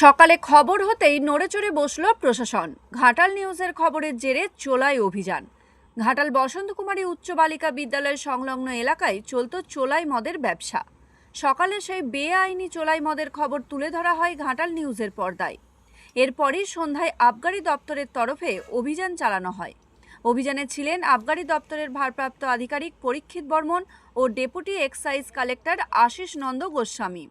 সকালে খবর হতেই নড়েচড়ে বসল প্রশাসন। ঘাটাল নিউজের খবরের জেরে চোলাই অভিযান। ঘাটাল বসন্ত কুমারী উচ্চ বালিকা বিদ্যালয় সংলগ্ন এলাকায় চলত চোলাই মদের ব্যবসা। সকালে সেই বেআইনি চোলাই মদের খবর তুলে ধরা হয় ঘাটাল নিউজের পর্দায়। এরপরই সন্ধ্যায় আবগারি দপ্তরের তরফে অভিযান চালানো হয়। অভিযানে ছিলেন আবগারি দপ্তরের ভারপ্রাপ্ত আধিকারিক পরীক্ষিত বর্মন ও deputy excise collector Ashis Nanda Goswami.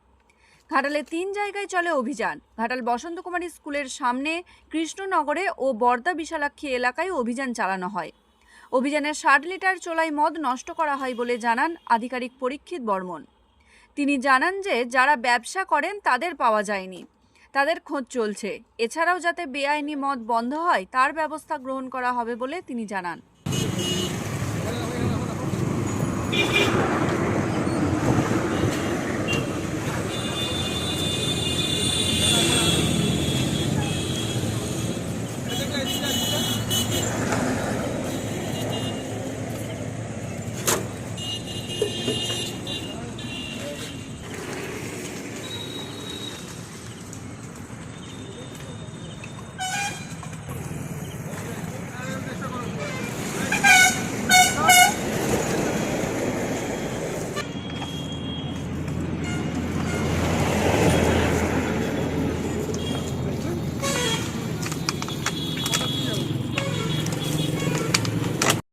ঘাটালে তিন জায়গায় চলে অভিযান। ঘাটাল বসন্ত কুমারী স্কুলের সামনে কৃষ্ণনগরে ও বর্দা বিশালাক্ষী এলাকায় অভিযান চালানো হয়। অভিযানে ষাট লিটার চোলাই মদ নষ্ট করা হয় বলে জানান আধিকারিক পরীক্ষিত বর্মন। তিনি জানান যে, যারা ব্যবসা করেন তাদের পাওয়া যায়নি। তাদের খোঁজ চলছে। এছাড়াও যাতে বেআইনি মদ বন্ধ হয়, তার ব্যবস্থা গ্রহণ করা হবে বলে তিনি জানান।